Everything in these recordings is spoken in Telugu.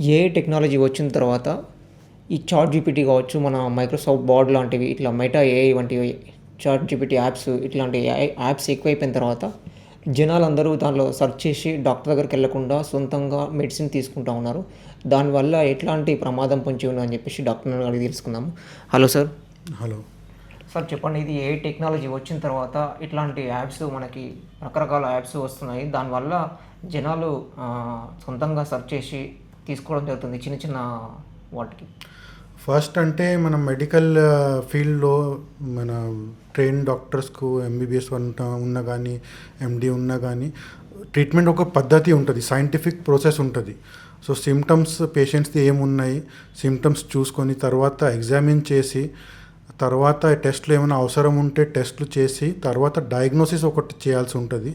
ఏఐ టెక్నాలజీ వచ్చిన తర్వాత ఈ చాట్ జీపీటీ కావచ్చు మన మైక్రోసాఫ్ట్ బార్డ్ లాంటివి ఇట్లా మెటా ఏఐ వంటివి chat G P T apps ఇట్లాంటి యాప్స్ ఎక్కువైపోయిన తర్వాత జనాలందరూ దాంట్లో సెర్చ్ చేసి డాక్టర్ దగ్గరికి వెళ్ళకుండా సొంతంగా మెడిసిన్ తీసుకుంటా ఉన్నారు. దానివల్ల ఎట్లాంటి ప్రమాదం పొంచి ఉందని చెప్పేసి డాక్టర్ అడిగి తెలుసుకుందాము. Hello sir. హలో. సార్ చెప్పండి ఇది ఏ టెక్నాలజీ వచ్చిన తర్వాత ఇట్లాంటి యాప్స్ మనకి రకరకాల యాప్స్ వస్తున్నాయి. దానివల్ల జనాలు సొంతంగా సెర్చ్ చేసి తీసుకోవడం జరుగుతుంది చిన్న చిన్న వాటికి? ఫస్ట్ అంటే మన మెడికల్ ఫీల్డ్లో మన ట్రైన్ డాక్టర్స్కు ఎంబీబీఎస్ ఉన్నా ఉన్న కానీ ఎండి ఉన్నా కానీ ట్రీట్మెంట్ ఒక పద్ధతి ఉంటుంది సైంటిఫిక్ ప్రాసెస్ ఉంటుంది. సో సిమ్టమ్స్ పేషెంట్స్ది ఏమున్నాయి సిమ్టమ్స్ చూసుకొని తర్వాత ఎగ్జామిన్ చేసి తర్వాత టెస్ట్లు ఏమైనా అవసరం ఉంటే టెస్ట్లు చేసి తర్వాత డయాగ్నోసిస్ ఒకటి చేయాల్సి ఉంటుంది.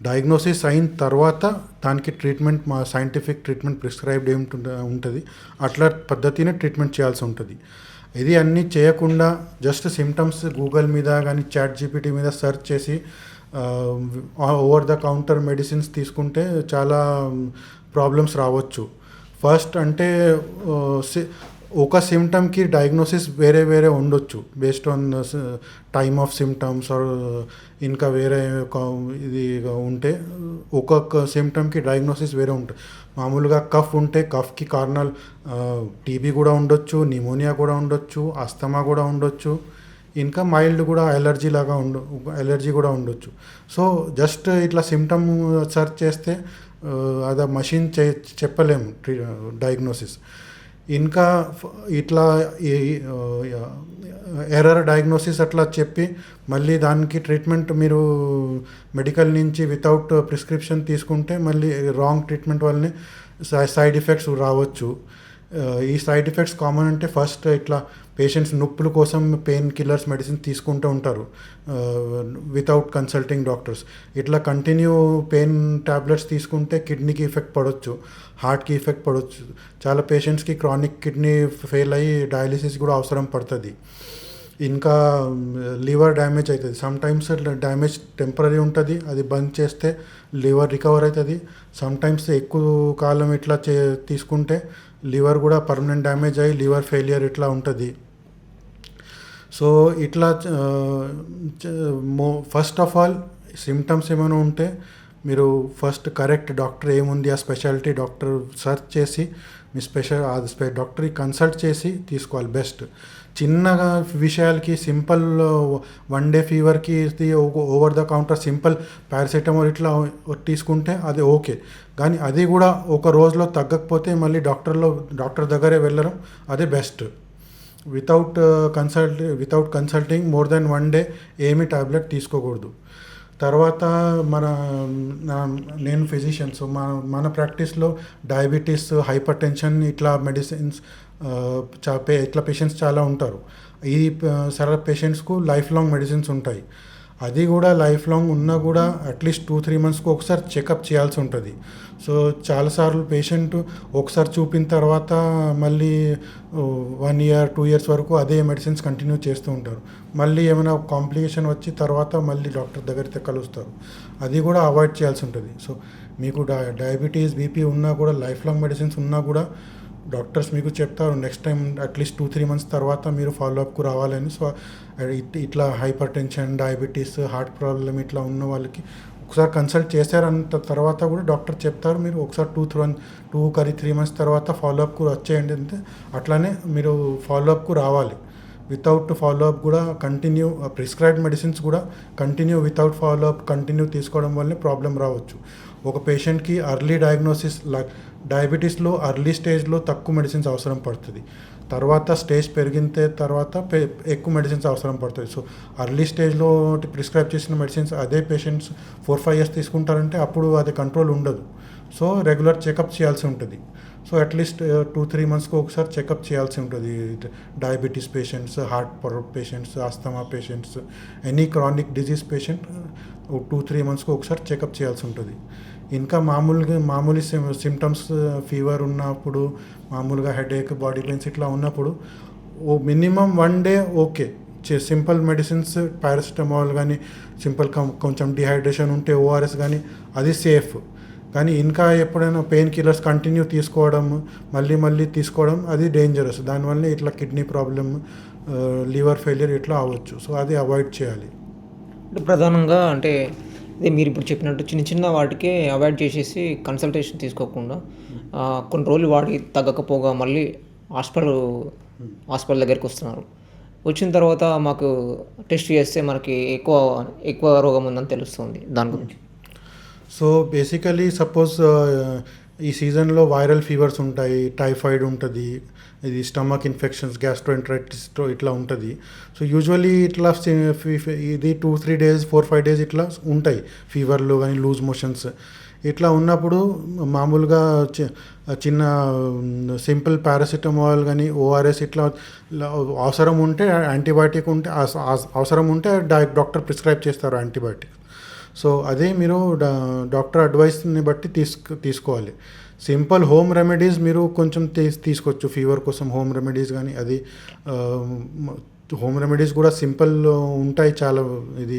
డయాగ్నోసిస్ అయిన తర్వాత దానికి ట్రీట్మెంట్ మా సైంటిఫిక్ ట్రీట్మెంట్ ప్రిస్క్రైబ్డ్ ఏమి ఉంటుంది అట్లా పద్ధతినే ట్రీట్మెంట్ చేయాల్సి ఉంటుంది. ఇది అన్నీ చేయకుండా జస్ట్ సిమ్టమ్స్ గూగుల్ మీద కానీ చాట్ జీపీటీ మీద సెర్చ్ చేసి ఓవర్ ద కౌంటర్ మెడిసిన్స్ తీసుకుంటే చాలా um, ప్రాబ్లమ్స్ రావచ్చు. ఫస్ట్ అంటే ఒక సిమ్టమ్కి డయాగ్నోసిస్ వేరే వేరే ఉండొచ్చు based on time of symptoms or ఇంకా వేరే ఒక ఇది ఉంటే ఒక్కొక్క సిమ్టమ్కి డయాగ్నోసిస్ వేరే ఉంటుంది మామూలుగా కఫ్ ఉంటే కఫ్కి కారణాలు టీబీ కూడా ఉండొచ్చు నిమోనియా కూడా ఉండొచ్చు అస్తమా కూడా ఉండొచ్చు ఇంకా మైల్డ్ కూడా ఎలర్జీ లాగా ఉండ ఎలర్జీ కూడా ఉండొచ్చు. సో జస్ట్ ఇట్లా సిమ్టమ్ సెర్చ్ చేస్తే అదే అది మషిన్ చెప్పలేము డయాగ్నోసిస్ ఇంకా ఇట్లా ఎర్రర్ డయాగ్నోసిస్ అట్లా చెప్పి మళ్ళీ దానికి ట్రీట్మెంట్ మీరు మెడికల్ నుంచి వితౌట్ ప్రిస్క్రిప్షన్ తీసుకుంటే మళ్ళీ రాంగ్ ట్రీట్మెంట్ వల్లనే సైడ్ ఎఫెక్ట్స్ రావచ్చు. ఈ సైడ్ ఎఫెక్ట్స్ కామన్ అంటే ఫస్ట్ ఇట్లా పేషెంట్స్ నొప్పుల కోసం పెయిన్ కిల్లర్స్ మెడిసిన్ తీసుకుంటూ ఉంటారు. వితౌట్ కన్సల్టింగ్ డాక్టర్స్ ఇట్లా కంటిన్యూ పెయిన్ టాబ్లెట్స్ తీసుకుంటే కిడ్నీకి ఎఫెక్ట్ పడవచ్చు హార్ట్కి ఎఫెక్ట్ పడవచ్చు చాలా పేషెంట్స్కి క్రానిక్ కిడ్నీ ఫెయిల్ అయ్యి డయాలిసిస్ కూడా అవసరం పడుతుంది. ఇంకా లివర్ డ్యామేజ్ అవుతుంది సమ్ టైమ్స్ డ్యామేజ్ టెంపరీ ఉంటుంది అది బంద్ చేస్తే లివర్ రికవర్ అవుతుంది సమ్ టైమ్స్ ఎక్కువ కాలం ఇట్లా చే తీసుకుంటే లివర్ కూడా పర్మనెంట్ డ్యామేజ్ అయ్యి లివర్ ఫెయిలియర్ ఇట్లా ఉంటుంది. సో ఇట్లా మో ఫస్ట్ ఆఫ్ ఆల్ సిమ్టమ్స్ ఏమైనా ఉంటే మీరు ఫస్ట్ కరెక్ట్ డాక్టర్ ఏముంది ఆ స్పెషాలిటీ డాక్టర్ సర్చ్ చేసి మీ స్పెషల్ ఆ స్పె డాక్టర్కి కన్సల్ట్ చేసి తీసుకోవాలి బెస్ట్ చిన్నగా విషయాలకి simple one day ఫీవర్కి over the counter simple paracetamol ఇట్లా తీసుకుంటే అది ఓకే. కానీ అది కూడా ఒక రోజులో తగ్గకపోతే మళ్ళీ డాక్టర్లో డాక్టర్ దగ్గరే వెళ్ళడం అదే best. Without consult without consulting more than one day ఏమి ట్యాబ్లెట్ తీసుకోకూడదు. తర్వాత మన నేను ఫిజిషియన్ సో మన మన ప్రాక్టీస్లో డయాబెటీస్ హైపర్ టెన్షన్ ఇట్లా మెడిసిన్స్ ఇట్లా పేషెంట్స్ చాలా ఉంటారు. ఈ సరళ పేషెంట్స్కు లైఫ్ లాంగ్ మెడిసిన్స్ ఉంటాయి. అది కూడా లైఫ్ లాంగ్ ఉన్నా కూడా అట్లీస్ట్ టూ త్రీ మంత్స్కి ఒకసారి చెకప్ చేయాల్సి ఉంటుంది. సో చాలాసార్లు పేషెంట్ ఒకసారి చూపిన తర్వాత మళ్ళీ వన్ ఇయర్ టూ ఇయర్స్ వరకు అదే మెడిసిన్స్ కంటిన్యూ చేస్తూ ఉంటారు. మళ్ళీ ఏమైనా కాంప్లికేషన్ వచ్చి తర్వాత మళ్ళీ డాక్టర్ దగ్గరికి కలుస్తారు. అది కూడా అవాయిడ్ చేయాల్సి ఉంటుంది. సో మీకు డై డయాబెటీస్ బీపీ ఉన్నా కూడా లైఫ్ లాంగ్ మెడిసిన్స్ ఉన్నా కూడా డాక్టర్స్ మీకు చెప్తారు next time at least two three months తర్వాత మీరు ఫాలోఅప్కు రావాలని. సో ఇట్- ఇట్లా hypertension diabetes heart problem ఇట్లా ఉన్న వాళ్ళకి ఒకసారి కన్సల్ట్ చేశారంత తర్వాత కూడా డాక్టర్ చెప్తారు మీరు ఒకసారి టూ త్రీ టూ కరీ త్రీ మంత్స్ తర్వాత ఫాలోఅప్కు వచ్చేయండి అంటే అట్లానే మీరు ఫాలోఅప్కు రావాలి. వితౌట్ ఫాలోఅప్ కూడా కంటిన్యూ ప్రిస్క్రైబ్డ్ మెడిసిన్స్ కూడా continue without follow up continue తీసుకోవడం వల్లనే ప్రాబ్లం రావచ్చు. ఒక పేషెంట్కి అర్లీ డయాగ్నోసిస్ డయాబెటీస్లో అర్లీ స్టేజ్లో తక్కువ మెడిసిన్స్ అవసరం పడుతుంది. తర్వాత స్టేజ్ పెరిగితే తర్వాత ఎక్కువ మెడిసిన్స్ అవసరం పడుతుంది. సో అర్లీ స్టేజ్లో ప్రిస్క్రైబ్ చేసిన మెడిసిన్స్ అదే పేషెంట్స్ ఫోర్ ఫైవ్ ఇయర్స్ తీసుకుంటారంటే అప్పుడు అది కంట్రోల్ ఉండదు. సో రెగ్యులర్ చెకప్ చేయాల్సి ఉంటుంది. సో అట్లీస్ట్ టూ త్రీ మంత్స్కి ఒకసారి చెకప్ చేయాల్సి ఉంటుంది. Diabetes patients heart patients asthma patients any chronic disease patient two three మంత్స్కి ఒకసారి చెకప్ చేయాల్సి ఉంటుంది. ఇంకా మామూలుగా మామూలు సిమ్టమ్స్ ఫీవర్ uh, ఉన్నప్పుడు మామూలుగా హెడేక్ బాడీ పెయిన్స్ ఇట్లా ఉన్నప్పుడు ఓ మినిమం వన్ డే ఓకే చే సింపుల్ మెడిసిన్స్ పారాసిటమాల్ కానీ సింపుల్ కొంచెం డిహైడ్రేషన్ ఉంటే ఓఆర్ఎస్ కానీ అది సేఫ్ కానీ ఇంకా ఎప్పుడైనా పెయిన్ కిల్లర్స్ కంటిన్యూ తీసుకోవడం మళ్ళీ మళ్ళీ తీసుకోవడం అది డేంజరస్ దానివల్ల ఇట్లా kidney problem uh, liver failure ఇట్లా అవ్వచ్చు. సో అది అవాయిడ్ చేయాలి. ప్రధానంగా అంటే అదే మీరు ఇప్పుడు చెప్పినట్టు చిన్న చిన్న వాటికే అవాయిడ్ చేసేసి కన్సల్టేషన్ తీసుకోకుండా కొన్ని రోజులు వాడి తగ్గకపోగా మళ్ళీ హాస్పిటల్ హాస్పిటల్ దగ్గరికి వస్తున్నారు. వచ్చిన తర్వాత మాకు టెస్ట్ చేస్తే మనకి ఎక్కువ ఎక్కువ రోగం ఉందని తెలుస్తుంది దాని గురించి. సో బేసికలీ సపోజ్ ఈ సీజన్లో వైరల్ ఫీవర్స్ ఉంటాయి టైఫాయిడ్ ఉంటుంది ఇది స్టమక్ ఇన్ఫెక్షన్స్ గ్యాస్ట్రోఎంట్రైటిస్ ఇట్లా ఉంటుంది. సో యూజువలీ ఇట్లా ఇది two three days four five days ఇట్లా ఉంటాయి ఫీవర్లు కానీ లూజ్ మోషన్స్. ఇట్లా ఉన్నప్పుడు మామూలుగా చిన్న సింపుల్ పారాసిటమాల్ కానీ ఓఆర్ఎస్ ఇట్లా అవసరం ఉంటే యాంటీబయాటిక్ ఉంటే అస- అవసరం ఉంటే డాక్టర్ ప్రిస్క్రైబ్ చేస్తారు యాంటీబయాటిక్. సో అదే మీరు డా- డాక్టర్ అడ్వైస్ని బట్టి తీసుకు తీసుకోవాలి. సింపుల్ హోమ్ రెమెడీస్ మీరు కొంచెం తీసుకోవచ్చు. ఫీవర్ కోసం హోమ్ రెమెడీస్ కానీ అది హోమ్ రెమెడీస్ కూడా సింపుల్ ఉంటాయి చాలా. ఇది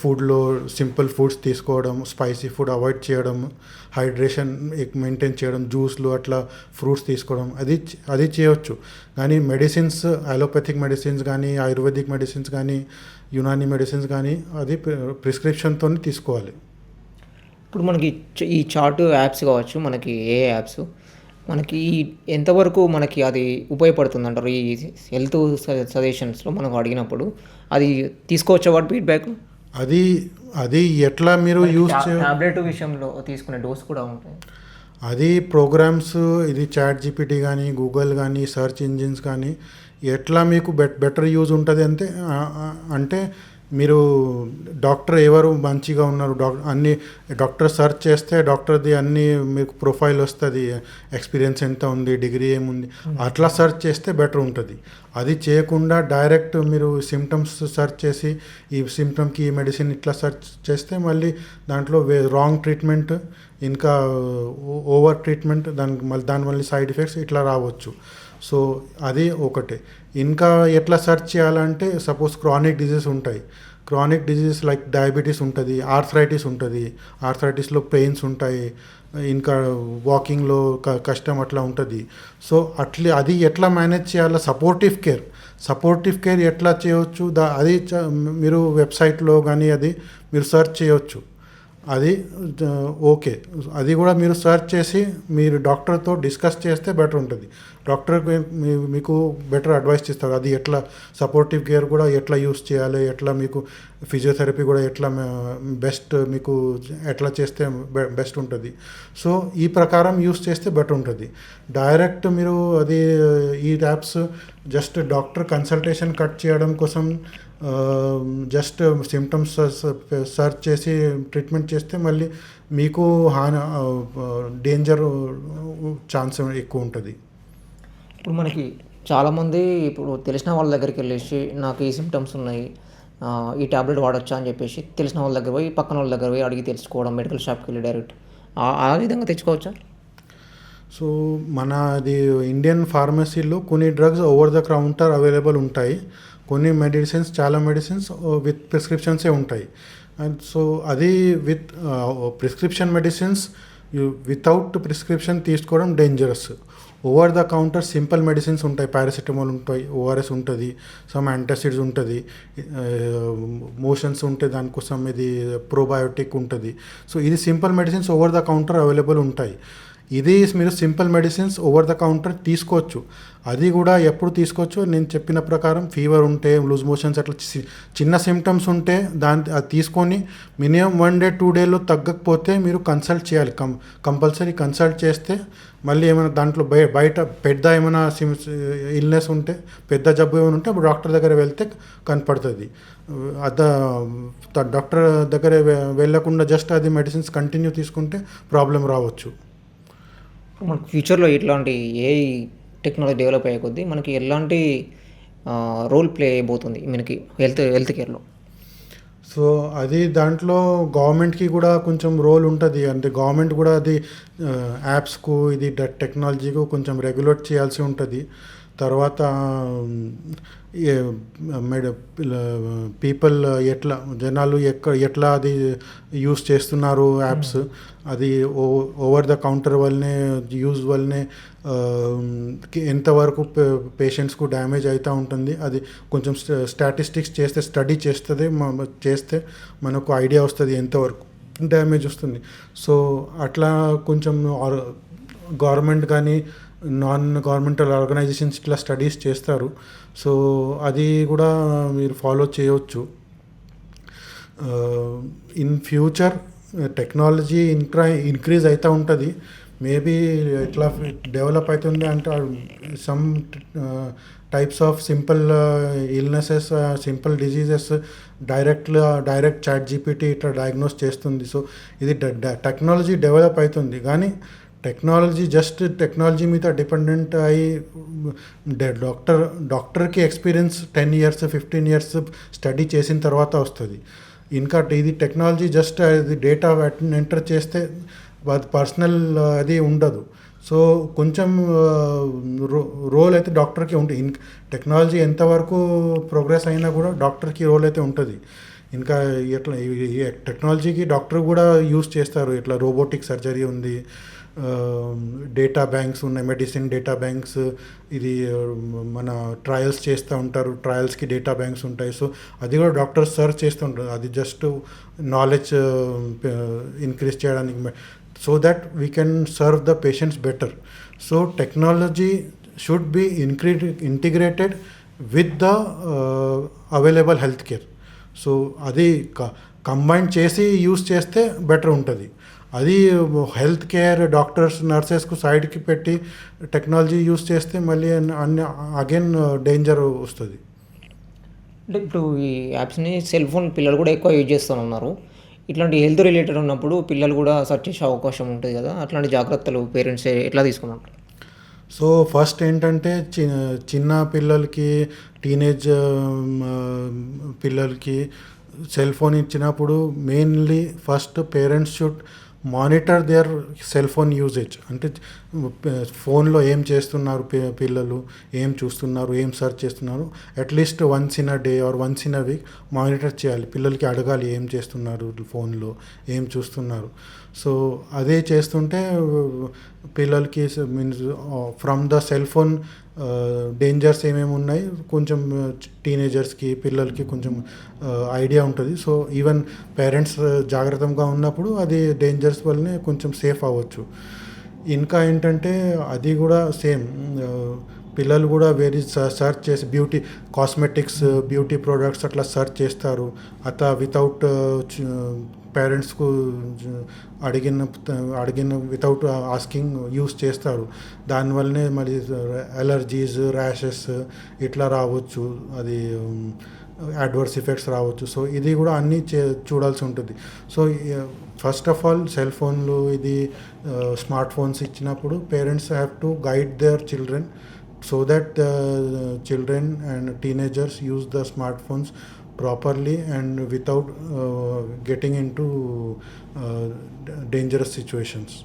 ఫుడ్లో సింపుల్ ఫుడ్స్ తీసుకోవడం స్పైసీ ఫుడ్ అవాయిడ్ చేయడం హైడ్రేషన్ మెయింటైన్ చేయడం జ్యూస్లు అట్లా ఫ్రూట్స్ తీసుకోవడం అది అది చేయొచ్చు. కానీ మెడిసిన్స్ అలోపతిక్ మెడిసిన్స్ కానీ ఆయుర్వేదిక్ మెడిసిన్స్ కానీ యునానీ మెడిసిన్స్ కానీ అది ప్రిస్క్రిప్షన్తో తీసుకోవాలి. ఇప్పుడు మనకి ఈ చార్ట్ యాప్స్ కావచ్చు మనకి ఏ యాప్స్ మనకి ఎంతవరకు మనకి అది ఉపయోగపడుతుంది అంటారు ఈ హెల్త్ సజెషన్స్లో మనం అడిగినప్పుడు అది తీసుకోవచ్చా? వాటి ఫీడ్బ్యాక్? అది అది ఎట్లా మీరు యూజ్ టాబ్లెట్ విషయంలో తీసుకునే డోస్ కూడా ఉంటాయి. అది ప్రోగ్రామ్స్ ఇది చాట్ జీపీటీ కానీ గూగుల్ కానీ సెర్చ్ ఇంజిన్స్ కానీ ఎట్లా మీకు బెట్ బెటర్ యూజ్ ఉంటుంది అంటే అంటే మీరు డాక్టర్ ఎవరు మంచిగా ఉన్నారు? డాక్టర్ అన్ని డాక్టర్ సెర్చ్ చేస్తే డాక్టర్ది అన్ని మీకు ప్రొఫైల్ వస్తుంది. ఎక్స్పీరియన్స్ ఎంత ఉంది? డిగ్రీ ఏముంది? అట్లా సెర్చ్ చేస్తే బెటర్ ఉంటుంది. అది చేయకుండా డైరెక్ట్ మీరు సిమ్టమ్స్ సెర్చ్ చేసి ఈ సిమ్టమ్కి ఈ మెడిసిన్ ఇట్లా సెర్చ్ చేస్తే మళ్ళీ దాంట్లో వే రాంగ్ ట్రీట్మెంట్ ఇంకా ఓవర్ ట్రీట్మెంట్ దానికి మళ్ళీ దానివల్ల సైడ్ ఎఫెక్ట్స్ ఇట్లా రావచ్చు. సో అది ఒకటే. ఇంకా ఎట్లా సెర్చ్ చేయాలంటే సపోజ్ క్రానిక్ డిజీజ్ ఉంటాయి. క్రానిక్ డిజీజ్ లైక్ డయాబెటీస్ ఉంటుంది ఆర్థరైటిస్ ఉంటుంది. ఆర్థరైటిస్లో పెయిన్స్ ఉంటాయి ఇంకా వాకింగ్లో క కష్టం అట్లా ఉంటుంది. సో అట్లే అది ఎట్లా మేనేజ్ చేయాలో? Supportive care. సపోర్టివ్ కేర్ ఎట్లా చేయవచ్చు దా అది మీరు వెబ్సైట్లో కానీ అది మీరు సెర్చ్ చేయొచ్చు. అది ఓకే. అది కూడా మీరు సెర్చ్ చేసి మీరు డాక్టర్తో డిస్కస్ చేస్తే బెటర్ ఉంటుంది. డాక్టర్ మీకు బెటర్ అడ్వైస్ చేస్తారు అది ఎట్లా సపోర్టివ్ కేర్ కూడా ఎట్లా యూస్ చేయాలి ఎట్లా మీకు ఫిజియోథెరపీ కూడా ఎట్లా బెస్ట్ మీకు ఎట్లా చేస్తే బెస్ట్ ఉంటుంది. సో ఈ ప్రకారం యూస్ చేస్తే బెటర్ ఉంటుంది. డైరెక్ట్ మీరు అది ఈ apps just doctor consultation cut చేయడం కోసం జస్ట్ సిమ్టమ్స్ సర్చ్ చేసి ట్రీట్మెంట్ చేస్తే మళ్ళీ మీకు హాని డేంజర్ ఛాన్స్ ఎక్కువ ఉంటుంది. ఇప్పుడు మనకి చాలామంది ఇప్పుడు తెలిసిన వాళ్ళ దగ్గరికి వెళ్ళేసి నాకు ఈ సిమ్టమ్స్ ఉన్నాయి ఈ టాబ్లెట్ వాడొచ్చా? అని చెప్పేసి తెలిసిన వాళ్ళ దగ్గర పోయి పక్కన వాళ్ళ దగ్గర పోయి అడిగి తెలుసుకోవడం మెడికల్ షాప్కి వెళ్ళి డైరెక్ట్ ఆ- ఆ విధంగా తెచ్చుకోవచ్చా? సో మన అది ఇండియన్ ఫార్మసీలో కొన్ని drugs over the counter available ఉంటాయి. కొన్ని మెడిసిన్స్ చాలా మెడిసిన్స్ విత్ ప్రిస్క్రిప్షన్సే ఉంటాయి. అండ్ సో అది with prescription medicines without prescription తీసుకోవడం dangerous over the counter simple medicines ఉంటాయి. పారాసిటమాల్ ఉంటాయి ఓఆర్ఎస్ ఉంటుంది సమ్ యాంటాసిడ్స్ ఉంటుంది మోషన్స్ ఉంటే దానికోసం ఇది ప్రోబయోటిక్ ఉంటుంది. సో ఇది simple medicines over the counter available ఉంటాయి. ఇది మీరు simple medicines over the counter తీసుకోవచ్చు. అది కూడా ఎప్పుడు తీసుకోవచ్చు? నేను చెప్పిన ప్రకారం ఫీవర్ ఉంటే లూజ్ మోషన్స్ అట్లా చి- చిన్న సిమ్టమ్స్ ఉంటే దాని అది తీసుకొని మినిమం వన్ డే టూ డేలో తగ్గకపోతే మీరు కన్సల్ట్ చేయాలి. కం కంపల్సరీ కన్సల్ట్ చేస్తే మళ్ళీ ఏమైనా దాంట్లో బయ బయట పెద్ద ఏమైనా సిమ్ ఇల్నెస్ ఉంటే పెద్ద జబ్బు ఏమైనా ఉంటే అప్పుడు డాక్టర్ దగ్గర వెళ్తే కనపడుతుంది. అద డాక్టర్ దగ్గర వెళ్ళకుండా జస్ట్ అది మెడిసిన్స్ కంటిన్యూ తీసుకుంటే ప్రాబ్లం రావచ్చు. మనకు ఫ్యూచర్లో ఇట్లాంటి ఏ టెక్నాలజీ డెవలప్ అయ్యే కొద్దీ మనకి ఎలాంటి రోల్ ప్లే అయిపోతుంది మనకి హెల్త్ హెల్త్ కేర్లో సో అది దాంట్లో గవర్నమెంట్కి కూడా కొంచెం రోల్ ఉంటుంది. అంటే గవర్నమెంట్ కూడా అది యాప్స్కు ఇది డ- టెక్నాలజీకు కొంచెం రెగ్యులేట్ చేయాల్సి ఉంటుంది. తర్వాత మెడ పీపుల్ ఎట్లా జనాలు ఎక్క ఎట్లా అది యూస్ చేస్తున్నారు యాప్స్? అది ఓవర్ ద కౌంటర్ వల్లనే యూజ్ వల్లనే ఎంతవరకు పేషెంట్స్కు డ్యామేజ్ అవుతూ ఉంటుంది. అది కొంచెం స్టాటిస్టిక్స్ చేస్తే స్టడీ చేస్తుంది చేస్తే మనకు ఐడియా వస్తుంది ఎంతవరకు డ్యామేజ్ వస్తుంది. సో అట్లా కొంచెం గవర్నమెంట్ కానీ నాన్ గవర్నమెంటల్ ఆర్గనైజేషన్స్ ఇట్లా స్టడీస్ చేస్తారు. సో అది కూడా మీరు ఫాలో చేయవచ్చు ఇన్ ఫ్యూచర్ టెక్నాలజీ ఇంక్రా ఇంక్రీజ్ అవుతూ ఉంటుంది. మేబీ ఎట్లా డెవలప్ అవుతుంది అంటే some types of simple illnesses simple diseases direct direct chat G P T ఇట్లా డయాగ్నోస్ చేస్తుంది. సో ఇది టెక్నాలజీ డెవలప్ అవుతుంది కానీ టెక్నాలజీ జస్ట్ టెక్నాలజీ మీద డిపెండెంట్ అయ్యి డాక్టర్ డాక్టర్కి experience ten years fifteen years study చేసిన తర్వాత వస్తుంది. ఇంకా ఇది టెక్నాలజీ జస్ట్ అది డేటా ఎంటర్ చేస్తే అది పర్సనల్ అది ఉండదు. సో కొంచెం రోల్ అయితే డాక్టర్కి ఉంటుంది. ఇన్ టెక్నాలజీ ఎంతవరకు ప్రోగ్రెస్ అయినా కూడా డాక్టర్కి రోల్ అయితే ఉంటుంది. ఇంకా ఎట్లా టెక్నాలజీకి డాక్టర్ కూడా యూస్ చేస్తారు. ఇట్లా రోబోటిక్ సర్జరీ ఉంది. డేటా బ్యాంక్స్ ఉన్నాయి మెడిసిన్ డేటా బ్యాంక్స్ ఇది మన ట్రయల్స్ చేస్తూ ఉంటారు ట్రయల్స్కి డేటా బ్యాంక్స్ ఉంటాయి. సో అది కూడా డాక్టర్స్ సర్చ్ చేస్తూ ఉంటారు. అది జస్ట్ నాలెడ్జ్ ఇంక్రీజ్ చేయడానికి so that we can serve the patients better. So technology should be ఇన్క్రీ integrated with the available health care. So అది కంబైన్ చేసి యూస్ చేస్తే బెటర్ ఉంటుంది. అది హెల్త్ కేర్ డాక్టర్స్ నర్సెస్కు సైడ్కి పెట్టి టెక్నాలజీ యూస్ చేస్తే మళ్ళీ అన్ని అగైన్ డేంజర్ వస్తుంది. అంటే ఇప్పుడు ఈ యాప్స్ని సెల్ ఫోన్ పిల్లలు కూడా ఎక్కువ యూజ్ చేస్తూ ఉన్నారు ఇట్లాంటి హెల్త్ రిలేటెడ్ ఉన్నప్పుడు పిల్లలు కూడా సెర్చ్ చేసే అవకాశం ఉంటుంది కదా అట్లాంటి జాగ్రత్తలు పేరెంట్స్ ఎట్లా తీసుకున్నారు సో ఫస్ట్ ఏంటంటే చి చిన్న పిల్లలకి టీనేజ్ పిల్లలకి సెల్ ఫోన్ ఇచ్చినప్పుడు mainly first parents should monitor their cell phone usage అంటే ఫోన్లో ఏం చేస్తున్నారు పిల్లలు ఏం చూస్తున్నారు ఏం సెర్చ్ చేస్తున్నారు at least once in a day or once in a week monitor చేయాలి. పిల్లలకి అడగాలి ఏం చేస్తున్నారు ఫోన్లో ఏం చూస్తున్నారు. సో అదే చేస్తుంటే పిల్లలకి means from the cell phone dangers ఏమేమి ఉన్నాయి కొంచెం టీనేజర్స్కి పిల్లలకి కొంచెం ఐడియా ఉంటుంది. సో ఈవెన్ పేరెంట్స్ జాగ్రత్తగా ఉన్నప్పుడు అది డేంజర్స్ వల్లనే కొంచెం సేఫ్ అవ్వచ్చు. ఇంకా ఏంటంటే అది కూడా సేమ్ పిల్లలు కూడా వేరే సర్చ్ చేసి బ్యూటీ కాస్మెటిక్స్ బ్యూటీ ప్రోడక్ట్స్ అట్లా సర్చ్ చేస్తారు. అత వితౌట్ పేరెంట్స్కు అడిగిన అడిగిన వితౌట్ ఆస్కింగ్ యూస్ చేస్తారు. దానివల్లనే మరి అలర్జీస్ ర్యాషెస్ ఇట్లా రావచ్చు. అది అడ్వర్స్ ఎఫెక్ట్స్ రావచ్చు. సో ఇది కూడా అన్నీ చే చూడాల్సి ఉంటుంది. So first of all cell ఫోన్లు ఇది స్మార్ట్ ఫోన్స్ ఇచ్చినప్పుడు parents have to guide their children so that children and teenagers use the smart phones properly and without uh, getting into uh, dangerous situations.